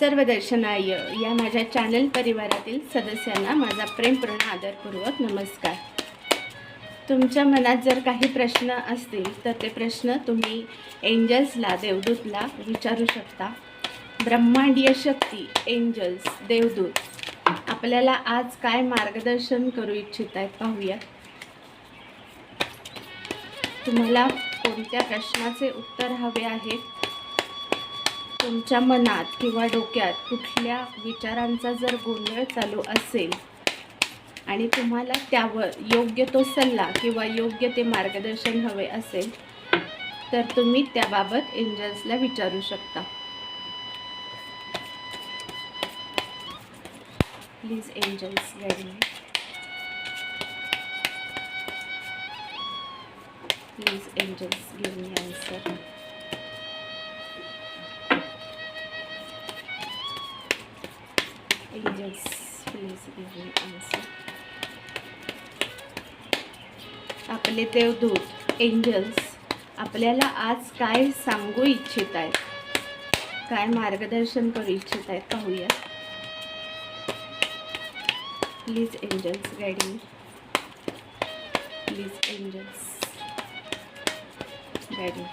सर्व दर्शनाय या माझ्या चॅनल परिवारातील सदस्यांना माझा प्रेमपूर्ण आदरपूर्वक नमस्कार. तुमच्या मनात जर काही प्रश्न असतील तर ते प्रश्न तुम्ही एंजल्सला देवदूतला विचारू शकता. ब्रह्मांडीय शक्ती एंजल्स देवदूत आपल्याला आज काय मार्गदर्शन करू इच्छित आहेत पाहूया. तुम्हाला कोणत्या प्रश्नाचे उत्तर हवे आहेत? तुमच्या मनात किंवा डोक्यात कुठल्या विचारांचा जर गोंधळ चालू असेल आणि तुम्हाला त्यावर योग्य तो सल्ला किंवा योग्य ते मार्गदर्शन हवे असेल तर तुम्ही त्याबाबत एंजल्सला विचारू शकता. Please angels guide please angels give me answer angels please give me answer आपले देवदूत एंजल्स आपल्याला आज काय सांगू इच्छित आहेत? काय मार्गदर्शन करू इच्छित आहेत पाहूया please angels guide me please angels guide me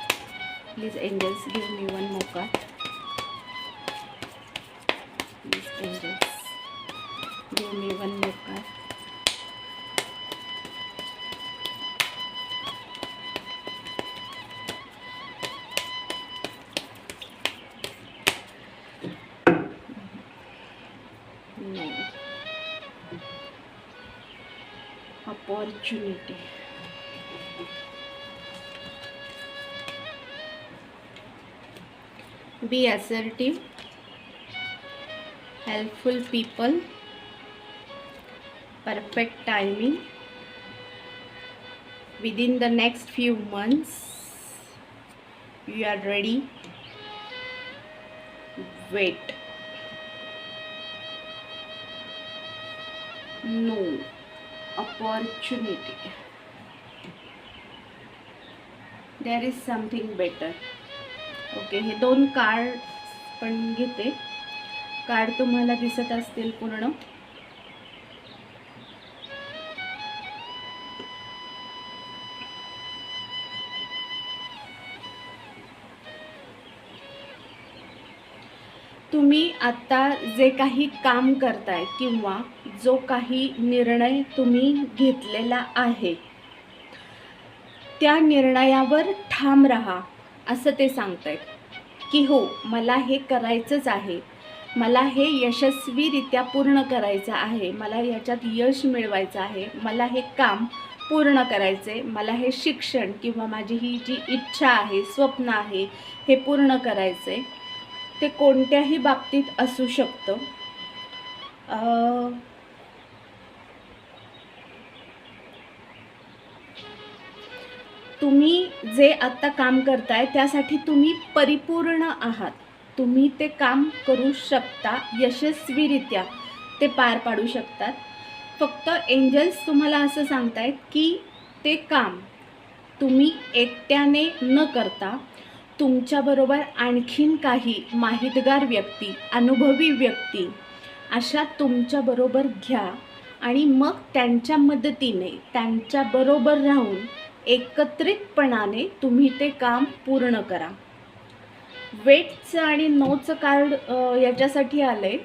please angels give me one mocha please angels दो मेवन लेकर हम्म। Opportunity. Be assertive helpful people perfect timing within the next few months you are ready wait no opportunity there is something better okay हे दोन card पण घेते card तुम्हाला दिसत असतील पूर्ण तुम्ही आत्ता जे काही काम करताय किंवा जो काही निर्णय तुम्ही घेतलेला आहे त्या निर्णयावर ठाम राहा असं ते सांगतायत. की हो मला हे करायचंच आहे. मला हे यशस्वीरित्या पूर्ण करायचं आहे. मला याच्यात यश मिळवायचं आहे. मला हे काम पूर्ण करायचं आहे मला हे शिक्षण किंवा माझी ही जी इच्छा आहे स्वप्न आहे हे पूर्ण करायचं आहे ते कोणत्याही बाबतीत असू शकतं. तुम्ही जे आत्ता काम करताय त्यासाठी तुम्ही परिपूर्ण आहात. तुम्ही ते काम करू शकता यशस्वीरित्या. ते पार पाडू शकतात. फक्त एंजल्स तुम्हाला असं सांगतायत की ते काम तुम्ही एकट्याने न करता तुमच्याबरोबर आणखीन काही माहितगार व्यक्ती अनुभवी व्यक्ती अशा तुमच्याबरोबर घ्या आणि मग त्यांच्या मदतीने त्यांच्याबरोबर राहून एकत्रितपणाने तुम्ही ते काम पूर्ण करा. वेटचं आणि नोचं कार्ड याच्यासाठी आलं आहे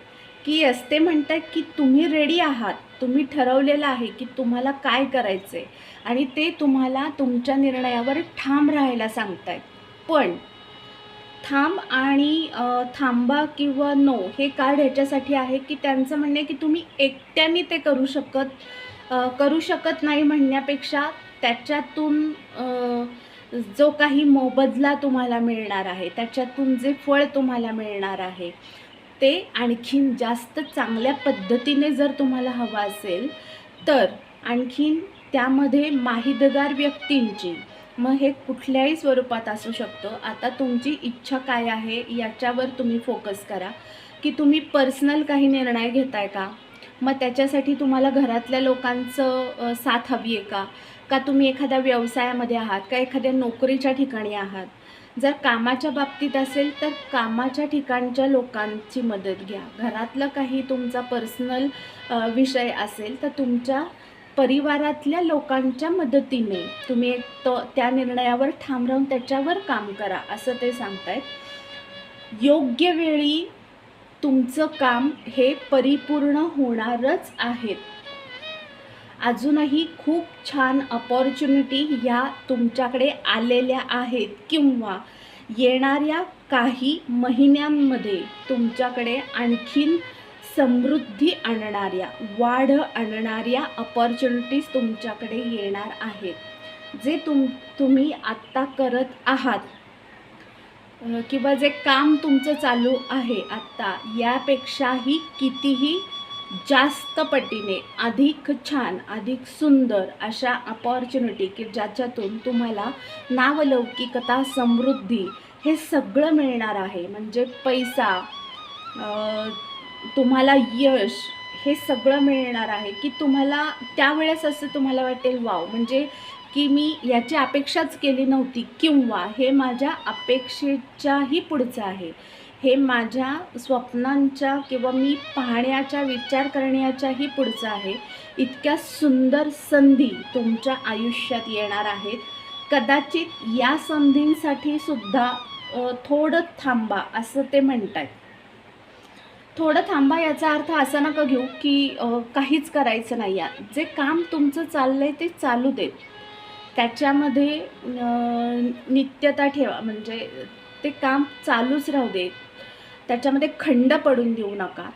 की यस ते म्हणतात की तुम्ही रेडी आहात तुम्ही ठरवलेलं आहे की तुम्हाला काय करायचं आहे आणि ते तुम्हाला तुमच्या निर्णयावर ठाम राहायला सांगतायत. पण थांब आणि थांबा किंवा नो हे कार्ड ह्याच्यासाठी आहे की त्यांचं म्हणणं आहे की तुम्ही एकट्याने ते करू शकत करू शकत नाही म्हणण्यापेक्षा त्याच्यातून जो काही मोबदला तुम्हाला मिळणार आहे त्याच्यातून जे फळ तुम्हाला मिळणार आहे ते आणखीन जास्त चांगल्या पद्धतीने जर तुम्हाला हवं असेल तर आणखीन त्यामध्ये माहितगार व्यक्तींची मग हे कुठल्याही स्वरूपात असू शकतं. आता तुमची इच्छा काय आहे याच्यावर तुम्ही फोकस करा. की तुम्ही पर्सनल काही निर्णय घेताय का? मग त्याच्यासाठी तुम्हाला घरातल्या लोकांचं साथ हवी आहे का? का तुम्ही एखाद्या व्यवसायामध्ये आहात का एखाद्या नोकरीच्या ठिकाणी आहात? जर कामाच्या बाबतीत असेल तर कामाच्या ठिकाणच्या लोकांची मदत घ्या. घरातलं काही तुमचा पर्सनल विषय असेल तर तुमच्या परिवारातल्या लोकांच्या मदतीने तुम्ही एक तो त्या निर्णयावर ठाम राहून त्याच्यावर काम करा असं ते सांगतायत. योग्य वेळी तुमचं काम हे परिपूर्ण होणारच आहेत अजूनही खूप छान अपॉर्च्युनिटी ह्या तुमच्याकडे आलेल्या आहेत किंवा येणाऱ्या काही महिन्यांमध्ये तुमच्याकडे आणखीन समृद्धी आणणाऱ्या वाढ आणणाऱ्या अपॉर्च्युनिटीज तुमच्याकडे येणार आहेत. जे तुम तुम्ही आत्ता करत आहात किंवा जे काम तुमचं चालू आहे आत्ता यापेक्षाही कितीही जास्त पटीने अधिक छान अधिक सुंदर अशा अपॉर्च्युनिटी की ज्याच्यातून तुम्हाला नावलौकिकता समृद्धी हे सगळं मिळणार आहे. म्हणजे पैसा तुम्हाला यश हे सगळं मिळणार आहे की तुम्हाला त्यावेळेस असं तुम्हाला वाटेल वाव. म्हणजे की मी याची अपेक्षाच केली नव्हती किंवा हे माझ्या अपेक्षेच्याही पुढचं आहे. हे माझ्या स्वप्नांच्या किंवा मी पाहण्याच्या विचार करण्याच्याही पुढचं आहे. इतक्या सुंदर संधी तुमच्या आयुष्यात येणार आहेत. कदाचित या संधींसाठी सुद्धा थोडं थांबा असं ते म्हणत आहेत थोडं थांबा याचा अर्थ असा नका घेऊ की काहीच करायचं नाही आहे जे काम तुमचं चाललं आहे ते चालू देत त्याच्यामध्ये नित्यता ठेवा. म्हणजे ते काम चालूच राहू देत त्याच्यामध्ये खंड पडून देऊ नका.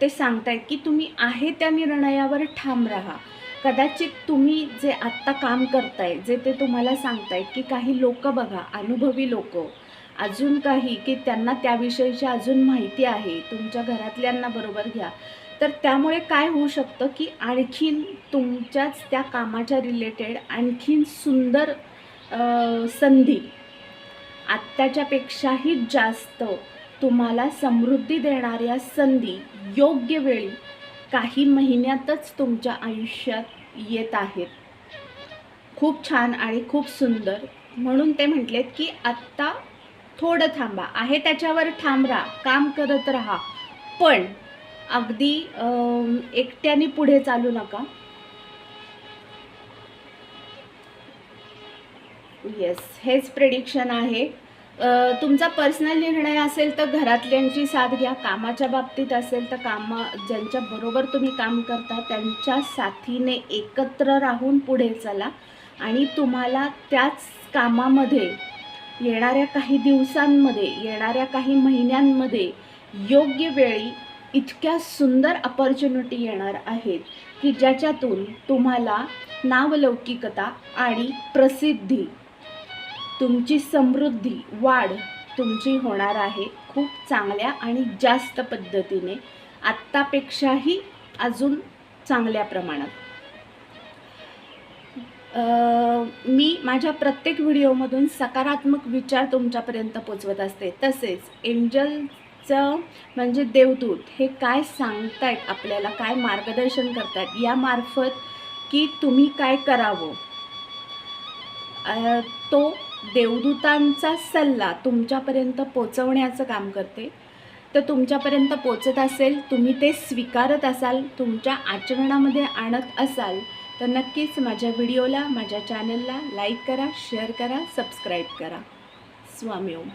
ते सांगतायत की तुम्ही आहे त्या निर्णयावर ठाम राहा. कदाचित तुम्ही जे आत्ता काम करताय जे ते तुम्हाला सांगतायत की काही लोक बघा अनुभवी लोक. अजून काही की त्यांना त्याविषयीची अजून माहिती आहे तुमच्या घरातल्यांना बरोबर घ्या. तर त्यामुळे काय होऊ शकतं की आणखीन तुमच्याच त्या कामाच्या रिलेटेड आणखीन सुंदर संधी आत्ताच्यापेक्षाही जास्त तुम्हाला समृद्धी देणाऱ्या संधी योग्य वेळी काही महिन्यातच तुमच्या आयुष्यात येत आहेत. खूप छान आणि खूप सुंदर. म्हणून ते म्हटलेत की आत्ता थोडं थांबा. आहे त्याच्यावर ठाम राहा काम करत राहा. पण अगदी एकट्याने पुढे चालू नका. येस हेच प्रेडिक्शन आहे. तुमचा पर्सनल निर्णय असेल तर घरातल्यांची साथ घ्या. कामाच्या बाबतीत असेल तर कामा ज्यांच्याबरोबर तुम्ही काम करता त्यांच्या साथीने एकत्र राहून पुढे चला. आणि तुम्हाला त्याच कामामध्ये येणाऱ्या काही दिवसांमध्ये येणाऱ्या काही महिन्यांमध्ये योग्य वेळी इतक्या सुंदर अपॉर्च्युनिटी येणार आहेत की ज्याच्यातून तुम्हाला नावलौकिकता आणि प्रसिद्धी तुमची समृद्धी वाढ तुमची होणार आहे खूप चांगल्या आणि जास्त पद्धतीने. आत्तापेक्षाही अजून चांगल्या प्रमाणात. मी माझ्या प्रत्येक व्हिडिओमधून सकारात्मक विचार तुमच्यापर्यंत पोचवत असते. तसेच एंजलचं म्हणजे देवदूत हे काय सांगतायत आपल्याला काय मार्गदर्शन करतायत यामार्फत की तुम्ही काय करावं? तो देवदूतांचा सल्ला तुमच्यापर्यंत पोचवण्याचं काम करते. तर तुमच्यापर्यंत पोचत असेल तुम्ही ते स्वीकारत असाल तुमच्या आचरणामध्ये आणत असाल तर नक्कीच माझ्या व्हिडिओला माझ्या चॅनलला लाईक करा शेअर करा सबस्क्राईब करा. स्वामी ओम.